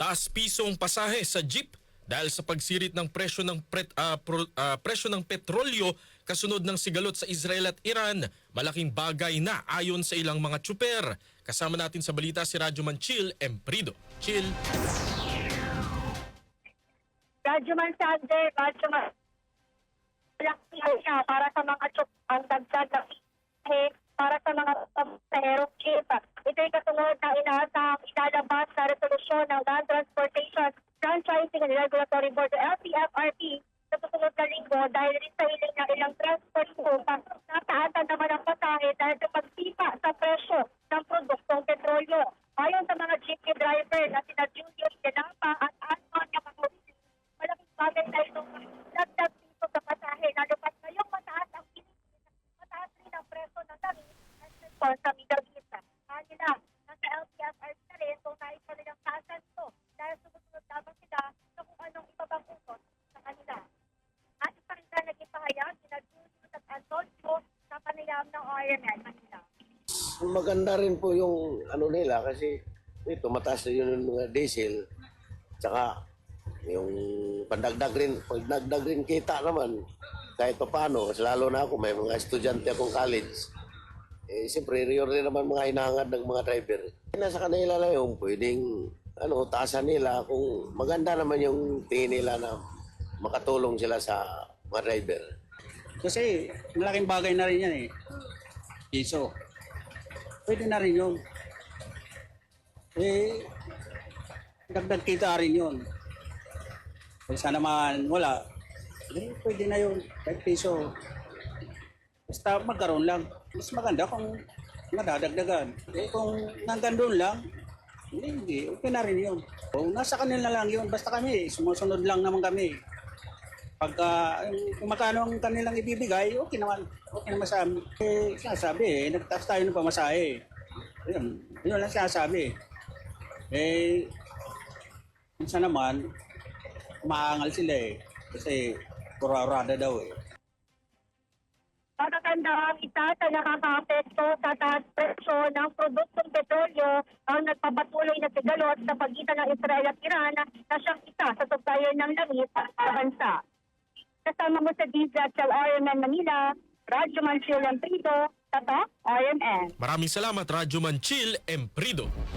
Taas pisong pasahe sa jeep dahil sa pagsirit ng presyo ng pret- ah, pro- ah, presyo ng petrolyo kasunod ng sigalot sa Israel at Iran. Malaking bagay na ayon sa ilang mga tsuper. Kasama natin sa balita si Radyo Manchil Emprido. Chill. Radyo Man Sander, Radyo Man para sa mga chok ang dagdag para sa mga pasaherong jeep. Ito ay kasunod na inaasang ilalabas sa resolusyon ng Land Transportation Franchising and Regulatory Board LTFRB sa susunod na linggo dahil rin sa hiling ng ilang transport group nataasan naman ang pasahe dahil sa pagsipa sa presyo RMN Manila. Maganda rin po yung ano nila kasi ito mataas na yun yung mga diesel tsaka yung pandagdag rin pandagdag rin kita naman kahit pa paano lalo na ako may mga estudyante akong college eh siyempre yun rin naman mga hinahangad ng mga driver nasa kanila lang yung pwedeng ano taasan nila kung maganda naman yung tingin nila na makatulong sila sa mga driver Kasi malaking bagay na rin yan eh. Piso. Pwede na rin yun. Eh, dagdag kita rin yun. Kaysa naman wala, eh, pwede na yun. Kahit piso. Basta magkaroon lang. Mas maganda kung madadagdagan. Eh kung hanggang doon lang, hindi, hindi. Okay na rin yun. Kung nasa kanila lang yun, basta kami, sumusunod lang naman kami. Pagka kung magkano ang kanilang ibibigay, okay naman. Okay naman sa amin. Eh, sinasabi eh, nagtaas tayo ng pamasahe. Yun, yun lang sinasabi. Eh, minsan naman, maangal sila eh. Kasi kurarada daw eh. Matatanda ang isa sa nakakaapekto sa taas presyo ng produktong petrolyo ang nagpapatuloy na sigalot sa pagitan ng Israel at Iran na siyang isa sa supplier ng langis sa bansa. Kasama mo sa DZL RMN Manila, Radyo Manchil Lamprido, Tatak RMN. Maraming salamat Radyo Manchil Emprido.